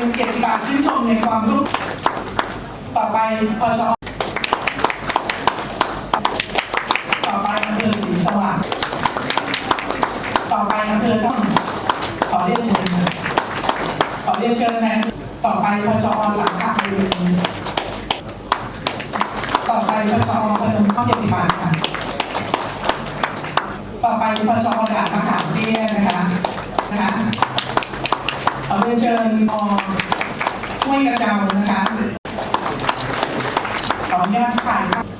เป็นเกียรติบัตรชื่นชมในความรู้ต่อไปพชต่อไปอำเภอศรีสว่างต่อไปอำเภอต้องขอเรียนเชิญขอเรียนเชิญนะต่อไปพชสังกัดบริเวณนี้ต่อไปพชพนมข้อเกียรติบัตรค่ะต่อไปพชด่านมะขามเตี้ยนะคะนะคะ เรียนเชิญอห้วยกระเจ้านะคะขออนุญาตถ่าย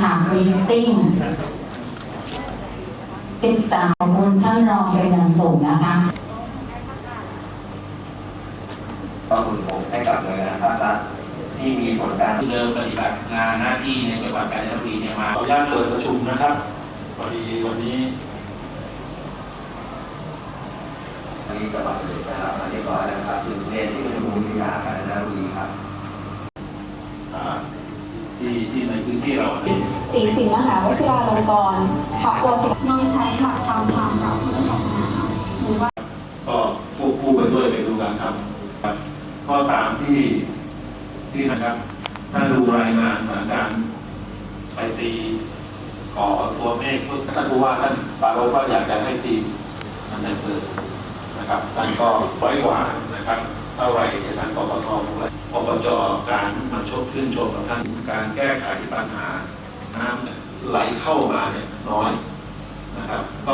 ภาพถามรีมติ้งศึกษาข้อมูลท่านรองเป็นอย่างสูงนะคะก็ฝึกผมให้กับหน่วยงานภาครัฐที่มีผลการเดิมปฏิบัติงานหน้าที่ในจังหวัดกาญจนบุรีเนี่ยมาขออนุญาตเปิดประชุมนะครับพอดีวันนี้อันนี้จังหวัดเลยนะครับมาเรียบร้อยแล้วนะครับคือเรียนที่ประชุมวิทยากาญจนบุรีครับอ่าที่ที่ในพื้นที่เรา เนี่ยศรีสินมหาวชิราลงกรณ์พักโกศิโดยใช้หลักธรรมทางพระพุทธศาสนาหรือว่าก็ควบคู่ไปด้วยไปดูการทำครับก็ตามที่ที่นะครับ ถ้าดูรายงานสถานการณ์ไปตีก่อตัวเมฆท่านผู้ว่าท่านปรารก็อยากจะให้ตีอันในอำเภอนะครับท่านก็ไว้วางนะครับเท่าไหร่จากทางปปทและปปจการมาชมชื่นชมกับท่านการแก้ไขปัญหา น้ำไหลเข้ามาเนี่ยน้อยนะครับ